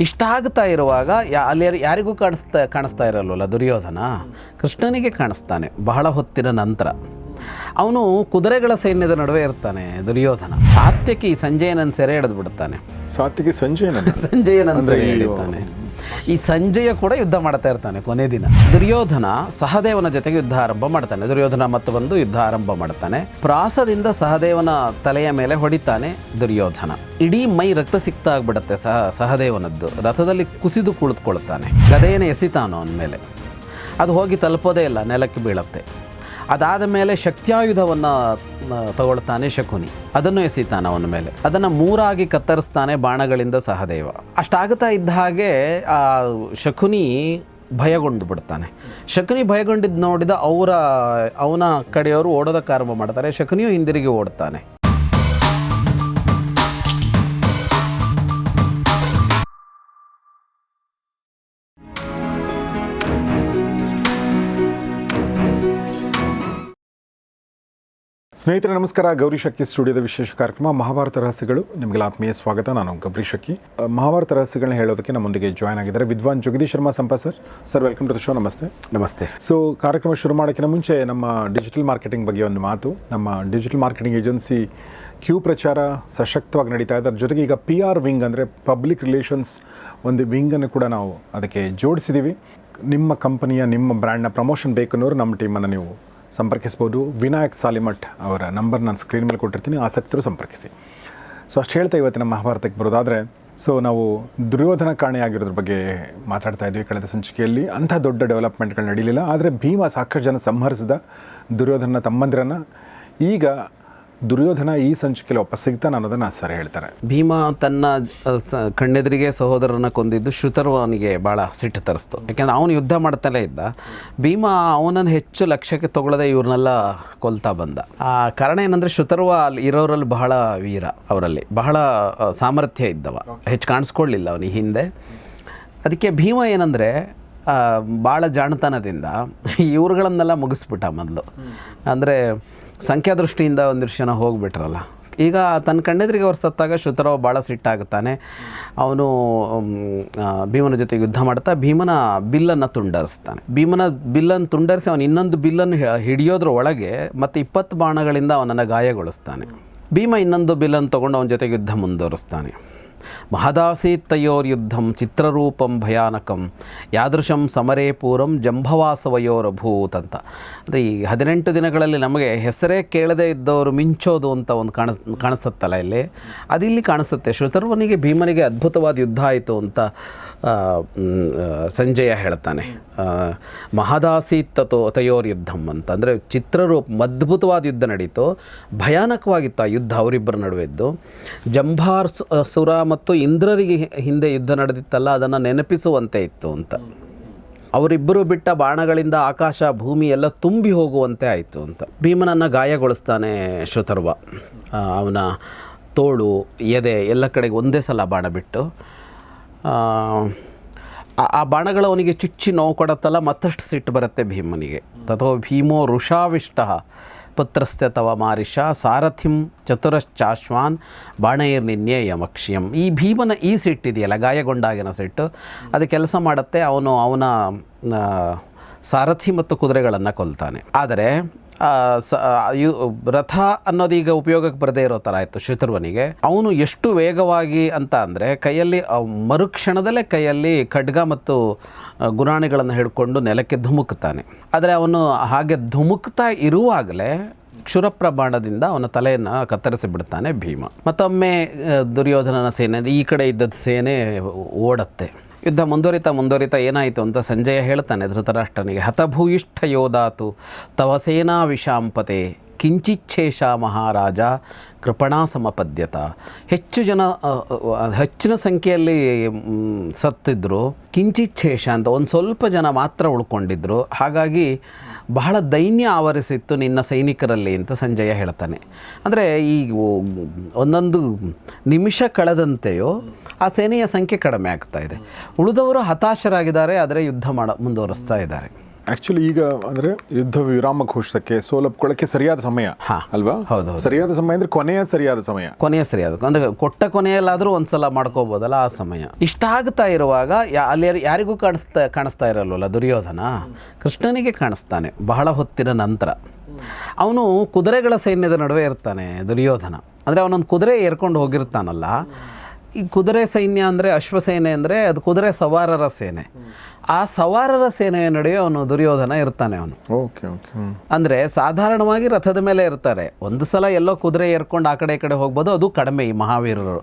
ಇಷ್ಟ ಆಗ್ತಾ ಇರುವಾಗ ಯಾ ಅಲ್ಲಿ ಯಾರಿಗೂ ಕಾಣಿಸ್ತಾ ಕಾಣಿಸ್ತಾ ಇರಲ್ವಲ್ಲ ದುರ್ಯೋಧನ? ಕೃಷ್ಣನಿಗೆ ಕಾಣಿಸ್ತಾನೆ ಬಹಳ ಹೊತ್ತಿನ ನಂತರ. ಅವನು ಕುದುರೆಗಳ ಸೈನ್ಯದ ನಡುವೆ ಇರ್ತಾನೆ ದುರ್ಯೋಧನ. ಸಾತ್ಯಕಿ ಸಂಜಯನನ್ನು ಸೆರೆ ಹಿಡಿದು ಬಿಡ್ತಾನೆ ಸಾತ್ಯಕಿ ಸಂಜಯನ ಸಂಜಯನನ್ನು ಸೆರೆ ಹಿಡಿತಾನೆ ಈ ಸಂಜಯ ಕೂಡ ಯುದ್ಧ ಮಾಡ್ತಾ ಇರ್ತಾನೆ ಕೊನೆ ದಿನ. ದುರ್ಯೋಧನ ಸಹದೇವನ ಜೊತೆಗೆ ಯುದ್ಧ ಆರಂಭ ಮಾಡ್ತಾನೆ. ದುರ್ಯೋಧನ ಮತ್ತು ಬಂದು ಯುದ್ಧ ಆರಂಭ ಮಾಡ್ತಾನೆ. ಪ್ರಾಸದಿಂದ ಸಹದೇವನ ತಲೆಯ ಮೇಲೆ ಹೊಡಿತಾನೆ ದುರ್ಯೋಧನ. ಇಡೀ ಮೈ ರಕ್ತ ಸಿಕ್ತ ಆಗ್ಬಿಡತ್ತೆ ಸಹ, ಸಹದೇವನದ್ದು. ರಥದಲ್ಲಿ ಕುಸಿದು ಕುಳಿತುಕೊಳ್ತಾನೆ. ಗದೆಯನ್ನು ಎಸಿತಾನೋ ಅವನ ಮೇಲೆ. ಅದು ಹೋಗಿ ತಲುಪೋದೇ ಇಲ್ಲ, ನೆಲಕ್ಕೆ ಬೀಳುತ್ತೆ. ಅದಾದ ಮೇಲೆ ಶಕ್ತ್ಯಾಯುಧವನ್ನು ತಗೊಳ್ತಾನೆ ಶಕುನಿ. ಅದನ್ನು ಎಸಿತಾನೆ ಅವನ ಮೇಲೆ. ಅದನ್ನು ಮೂರಾಗಿ ಕತ್ತರಿಸ್ತಾನೆ ಬಾಣಗಳಿಂದ ಸಹದೇವ. ಅಷ್ಟಾಗುತ್ತಾ ಇದ್ದ ಹಾಗೆ, ಆ, ಶಕುನಿ ಭಯಗೊಂಡು ಬಿಡ್ತಾನೆ. ಶಕುನಿ ಭಯಗೊಂಡಿದ್ದು ನೋಡಿದ ಅವರ, ಅವನ ಕಡೆಯವರು ಓಡೋದಕ್ಕೆ ಆರಂಭ ಮಾಡ್ತಾರೆ. ಶಕುನಿಯು ಹಿಂದಿರುಗಿ ಓಡ್ತಾನೆ. ಸ್ನೇಹಿತರೆ ನಮಸ್ಕಾರ. ಗೌರಿ ಶಕ್ಕಿ ಸ್ಟುಡಿಯೋದ ವಿಶೇಷ ಕಾರ್ಯಕ್ರಮ ಮಹಾಭಾರತ ರಹಸ್ಯಗಳು. ನಿಮಗೆಲ್ಲ ಆತ್ಮೀಯ ಸ್ವಾಗತ. ನಾನು ಗೌರಿ ಶಕ್ಕಿ ಮಹಾಭಾರತ ರಹಸ್ಯಗಳನ್ನ ಹೇಳೋದಕ್ಕೆ ನಮ್ಮೊಂದಿಗೆ ಜಾಯ್ನ್ ಆಗಿದ್ದಾರೆ ವಿದ್ವಾನ್ Jagadish Sharma ಸಂಪ sir. Sir welcome to the show ನಮಸ್ತೆ. ನಮಸ್ತೆ. ಸೊ ಕಾರ್ಯಕ್ರಮ ಶುರು ಮಾಡೋಕ್ಕಿಂತ ಮುಂಚೆ ನಮ್ಮ ಡಿಜಿಟಲ್ ಮಾರ್ಕೆಟಿಂಗ್ ಬಗ್ಗೆ ಒಂದು ಮಾತು. ನಮ್ಮ ಡಿಜಿಟಲ್ ಮಾರ್ಕೆಟಿಂಗ್ ಏಜೆನ್ಸಿ ಕ್ಯೂ ಪ್ರಚಾರ ಸಶಕ್ತವಾಗಿ ನಡೀತಾ ಇದೆ. ಅದರ ಜೊತೆಗೆ ಈಗ ಪಿ ಆರ್ ವಿಂಗ್ ಅಂದರೆ ಪಬ್ಲಿಕ್ ರಿಲೇಷನ್ಸ್ ಒಂದು ವಿಂಗನ್ನು ಕೂಡ ನಾವು ಅದಕ್ಕೆ ಜೋಡಿಸಿದ್ದೀವಿ ನಿಮ್ಮ ಕಂಪನಿಯ ನಿಮ್ಮ ಬ್ರ್ಯಾಂಡ್ನ ಪ್ರಮೋಷನ್ ಬೇಕನ್ನೋರು ನಮ್ಮ ಟೀಮನ್ನು ನೀವು ಸಂಪರ್ಕಿಸ್ಬೋದು ವಿನಾಯಕ್ ಸಾಲಿಮಠ್ ಅವರ ನಂಬರ್ ನಾನು ಸ್ಕ್ರೀನ್ ಮೇಲೆ ಕೊಟ್ಟಿರ್ತೀನಿ. ಆಸಕ್ತರು ಸಂಪರ್ಕಿಸಿ. ಸೊ ಅಷ್ಟು ಹೇಳ್ತಾ ಇವತ್ತಿನ ಮಹಾಭಾರತಕ್ಕೆ ಬರೋದಾದರೆ ಸೊ ನಾವು ದುರ್ಯೋಧನ ಕಾಣೆಯಾಗಿರೋದ್ರ ಬಗ್ಗೆ ಮಾತಾಡ್ತಾ ಇದ್ವಿ ಕಳೆದ ಸಂಚಿಕೆಯಲ್ಲಿ. ಅಂಥ ದೊಡ್ಡ ಡೆವಲಪ್ಮೆಂಟ್ಗಳು ನಡೀಲಿಲ್ಲ. ಆದರೆ ಭೀಮ ಸಾಕಷ್ಟು ಜನ ಸಂಹರಿಸಿದ ದುರ್ಯೋಧನ ತಮ್ಮಂದಿರನ್ನು. ಈಗ ದುರ್ಯೋಧನ ಈ ಸಂಚಿಕೆಯಲ್ಲಿ ವಾಪಸ್ ಸಿಗ್ತಾನೆ ಅನ್ನೋದನ್ನು ಸರ್ ಹೇಳ್ತಾರೆ. ಭೀಮ ತನ್ನ ಕಣ್ಣೆದುರಿಗೆ ಸಹೋದರನ ಕೊಂದಿದ್ದು ಶ್ರುತರ್ವನಿಗೆ ಭಾಳ ಸಿಟ್ಟು ತರಿಸ್ತು. ಯಾಕಂದ್ರೆ ಅವನು ಯುದ್ಧ ಮಾಡ್ತಲೇ ಇದ್ದ. ಭೀಮ ಅವನನ್ನು ಹೆಚ್ಚು ಲಕ್ಷ್ಯಕ್ಕೆ ತಗೊಳ್ಳದೆ ಇವ್ರನ್ನೆಲ್ಲ ಕೊಲ್ತಾ ಬಂದ. ಆ, ಕಾರಣ ಏನಂದರೆ ಶ್ರುತರ್ವ ಅಲ್ಲಿ ಇರೋರಲ್ಲಿ ಬಹಳ ವೀರ ಅವರಲ್ಲಿ. ಬಹಳ ಸಾಮರ್ಥ್ಯ ಇದ್ದವ. ಹೆಚ್ಚು ಕಾಣಿಸ್ಕೊಳ್ಳಿಲ್ಲ ಅವನಿಗೆ ಹಿಂದೆ. ಅದಕ್ಕೆ ಭೀಮ ಏನಂದರೆ ಭಾಳ ಜಾಣತನದಿಂದ ಇವ್ರುಗಳನ್ನೆಲ್ಲ ಮುಗಿಸ್ಬಿಟ್ಟ ಮೊದಲು. ಅಂದರೆ ಸಂಖ್ಯಾದೃಷ್ಟಿಯಿಂದ ಒಂದಿಷ್ಟು ಜನ ಹೋಗ್ಬಿಟ್ರಲ್ಲ. ಈಗ ತನ್ನ ಕಣ್ಣೆದ್ರಿಗೆ ಅವ್ರು ಸತ್ತಾಗ ಶುತ್ರವ ಭಾಳ ಸಿಟ್ಟಾಗುತ್ತಾನೆ. ಅವನು ಭೀಮನ ಜೊತೆ ಯುದ್ಧ ಮಾಡ್ತಾ ಭೀಮನ ಬಿಲ್ಲನ್ನು ತುಂಡರಿಸ್ತಾನೆ. ಭೀಮನ ಬಿಲ್ಲನ್ನು ತುಂಡರಿಸಿ ಅವನು ಇನ್ನೊಂದು ಬಿಲ್ಲನ್ನು ಹಿಡಿಯೋದ್ರ ಒಳಗೆ ಮತ್ತು ಇಪ್ಪತ್ತು ಬಾಣಗಳಿಂದ ಅವನನ್ನು ಗಾಯಗೊಳಿಸ್ತಾನೆ. ಭೀಮ ಇನ್ನೊಂದು ಬಿಲ್ಲನ್ನು ತೊಗೊಂಡು ಅವನ ಜೊತೆಗೆ ಯುದ್ಧ ಮುಂದುವರಿಸ್ತಾನೆ. ಮಹದಾಸೀತ್ತಯೋರ್ಯುದ್ಧಂ ಚಿತ್ರರೂಪಂ ಭಯಾನಕಂ, ಯಾದೃಶಂ ಸಮರೇ ಪೂರಂ ಜಂಭವಾಸವಯೋರಭೂತ್ ಅಂತ ಅಂದರೆ ಈ ಹದಿನೆಂಟು ದಿನಗಳಲ್ಲಿ ನಮಗೆ ಹೆಸರೇ ಕೇಳದೇ ಇದ್ದವರು ಮಿಂಚೋದು ಅಂತ ಒಂದು ಕಾಣಿಸ್, ಕಾಣಿಸುತ್ತಲ್ಲ ಇಲ್ಲಿ. ಅದಿಲ್ಲಿ ಕಾಣಿಸುತ್ತೆ. ಶ್ರುತರ್ವನಿಗೆ ಭೀಮನಿಗೆ ಅದ್ಭುತವಾದ ಯುದ್ಧ ಆಯಿತು ಅಂತ ಸಂಜಯ ಹೇಳ್ತಾನೆ. ಮಹದಾಸಿ ತತೋ ತಯೋರ್ ಯುದ್ಧಂ ಅಂತಂದರೆ ಚಿತ್ರರೂಪ ಅದ್ಭುತವಾದ ಯುದ್ಧ ನಡೀತು. ಭಯಾನಕವಾಗಿತ್ತು ಆ ಯುದ್ಧ ಅವರಿಬ್ಬರ ನಡುವೆ ಇದ್ದು. ಜಂಭಾರ್ ಸುರ ಮತ್ತು ಇಂದ್ರರಿಗೆ ಹಿಂದೆ ಯುದ್ಧ ನಡೆದಿತ್ತಲ್ಲ, ಅದನ್ನು ನೆನಪಿಸುವಂತೆ ಇತ್ತು ಅಂತ. ಅವರಿಬ್ಬರು ಬಿಟ್ಟ ಬಾಣಗಳಿಂದ ಆಕಾಶ, ಭೂಮಿ ಎಲ್ಲ ತುಂಬಿ ಹೋಗುವಂತೆ ಆಯಿತು ಅಂತ. ಭೀಮನನ್ನು ಗಾಯಗೊಳಿಸ್ತಾನೆ ಶುತರ್ವ. ಅವನ ತೋಳು, ಎದೆ ಎಲ್ಲ ಕಡೆಗೆ ಒಂದೇ ಸಲ ಬಾಣ ಬಿಟ್ಟು. ಆ, ಬಾಣಗಳು ಅವನಿಗೆ ಚುಚ್ಚಿ ನೋವು ಕೊಡತ್ತಲ್ಲ ಮತ್ತಷ್ಟು ಸಿಟ್ಟು ಬರುತ್ತೆ ಭೀಮನಿಗೆ. ತಥೋ ಭೀಮೋ ಋಷಾವಿಷ್ಟ ಪುತ್ರಸ್ಥೆ ತವ ಮಾರಿಷ ಸಾರಥಿಂ ಚತುರಶ್ಚಾಶ್ವಾನ್ ಬಾಣೈರ್ ನಿನ್ನೆ ಯಮಕ್ಷ್ಯಂ. ಈ ಭೀಮನ ಈ ಸಿಟ್ಟಿದೆಯಲ್ಲ ಗಾಯಗೊಂಡಾಗಿನ ಸಿಟ್ಟು ಅದು ಕೆಲಸ ಮಾಡುತ್ತೆ ಅವನು ಅವನ ಸಾರಥಿ ಮತ್ತು ಕುದುರೆಗಳನ್ನು ಕೊಲ್ತಾನೆ. ಆದರೆ ರಥ ಈಗ ಉಪಯೋಗಕ್ಕೆ ಬರದೇ ಇರೋ ಥರ ಆಯಿತು ಶತ್ರುವನಿಗೆ ಅವನು ಎಷ್ಟು ವೇಗವಾಗಿ ಅಂತ ಅಂದರೆ ಕೈಯಲ್ಲಿ ಮರುಕ್ಷಣದಲ್ಲೇ ಕೈಯಲ್ಲಿ ಖಡ್ಗ ಮತ್ತು ಗುರಾಣಿಗಳನ್ನು ಹಿಡ್ಕೊಂಡು ನೆಲಕ್ಕೆ ಧುಮುಕ್ತಾನೆ. ಆದರೆ ಅವನು ಹಾಗೆ ಧುಮುಕ್ತಾ ಇರುವಾಗಲೇ ಕ್ಷುರಪ್ರಬಾಣದಿಂದ ಅವನ ತಲೆಯನ್ನು ಕತ್ತರಿಸಿ ಬಿಡ್ತಾನೆ ಭೀಮ. ಮತ್ತೊಮ್ಮೆ ದುರ್ಯೋಧನನ ಸೇನೆ, ಈ ಕಡೆ ಇದ್ದದ ಸೇನೆ ಓಡತ್ತೆ. ಯುದ್ಧ ಮುಂದುವರಿತ ಮುಂದುವರಿತ ಏನಾಯಿತು ಅಂತ ಸಂಜಯ ಹೇಳ್ತಾನೆ ಧೃತರಾಷ್ಟ್ರನಿಗೆ. ಹತಭೂಯಿಷ್ಠ ಯೋಧಾತು, ತವ ಸೇನಾ ವಿಷಾಂಪತೆ, ಕಿಂಚಿಚ್ಛೇಷ ಮಹಾರಾಜ, ಕೃಪಣಾ ಸಮಪದ್ಯತ. ಹೆಚ್ಚು ಜನ ಹೆಚ್ಚಿನ ಸಂಖ್ಯೆಯಲ್ಲಿ ಸತ್ತಿದ್ದರು ಕಿಂಚಿಚ್ಛೇಷ ಅಂತ ಒಂದು ಸ್ವಲ್ಪ ಜನ ಮಾತ್ರ ಉಳ್ಕೊಂಡಿದ್ದರು ಹಾಗಾಗಿ ಬಹಳ ದೈನ್ಯ ಆವರಿಸಿತ್ತು ನಿನ್ನ ಸೈನಿಕರಲ್ಲಿ ಅಂತ ಸಂಜಯ ಹೇಳ್ತಾನೆ. ಅಂದರೆ ಈ ಒಂದೊಂದು ನಿಮಿಷ ಕಳೆದಂತೆಯೋ ಆ ಸೇನೆಯ ಸಂಖ್ಯೆ ಕಡಿಮೆ ಆಗ್ತಾ ಇದೆ. ಉಳಿದವರು ಹತಾಶರಾಗಿದ್ದಾರೆ, ಆದರೆ ಯುದ್ಧ ಮಾಡ ಮುಂದುವರಿಸ್ತಾ ಇದ್ದಾರೆ. ಆಕ್ಚುಲಿ ಈಗ ಅಂದ್ರೆ ಯುದ್ಧ ವಿರಾಮ ಘೋಷಕ್ಕೆ ಸೋಲಪ್ಕೊಳ್ಳಕ್ಕೆ ಸರಿಯಾದ ಸಮಯ ಹಾ. ಅಲ್ವಾ? ಹೌದು. ಸರಿಯಾದ ಸಮಯ ಅಂದ್ರೆ ಕೊನೆಯ ಸರಿಯಾದ ಸಮಯ. ಕೊನೆಯ ಸರಿಯಾದ ಅಂದ್ರೆ ಕೊಟ್ಟ ಕೊನೆಯಲ್ಲಾದ್ರೂ ಒಂದ್ಸಲ ಮಾಡ್ಕೋಬೋದಲ್ಲ ಆ ಸಮಯ. ಇಷ್ಟ ಆಗ್ತಾ ಇರುವಾಗ ಅಲ್ಲಿ ಯಾರಿಗೂ ಕಾಣಿಸ್ತಾ ಕಾಣಿಸ್ತಾ ಇರಲ್ವಲ್ಲ ದುರ್ಯೋಧನ? ಕೃಷ್ಣನಿಗೆ ಕಾಣಿಸ್ತಾನೆ ಬಹಳ ಹೊತ್ತಿನ ನಂತರ. ಅವನು ಕುದುರೆಗಳ ಸೈನ್ಯದ ನಡುವೆ ಇರ್ತಾನೆ ದುರ್ಯೋಧನ. ಅಂದರೆ ಅವನೊಂದು ಕುದುರೆ ಏರ್ಕೊಂಡು ಹೋಗಿರ್ತಾನಲ್ಲ. ಈ ಕುದುರೆ ಸೈನ್ಯ ಅಂದರೆ ಅಶ್ವಸೇನೆ ಅಂದರೆ ಅದು ಕುದುರೆ ಸವಾರರ ಸೇನೆ. ಆ ಸವಾರರ ಸೇನೆಯ ನಡುವೆ ಅವನು ದುರ್ಯೋಧನ ಇರ್ತಾನೆ ಅವನು. ಓಕೆ ಓಕೆ ಅಂದರೆ ಸಾಧಾರಣವಾಗಿ ರಥದ ಮೇಲೆ ಇರ್ತಾರೆ. ಒಂದು ಸಲ ಎಲ್ಲೋ ಕುದುರೆ ಏರ್ಕೊಂಡು ಆ ಕಡೆ ಈ ಕಡೆ ಹೋಗ್ಬೋದು ಅದು ಕಡಿಮೆ ಈ ಮಹಾವೀರರು.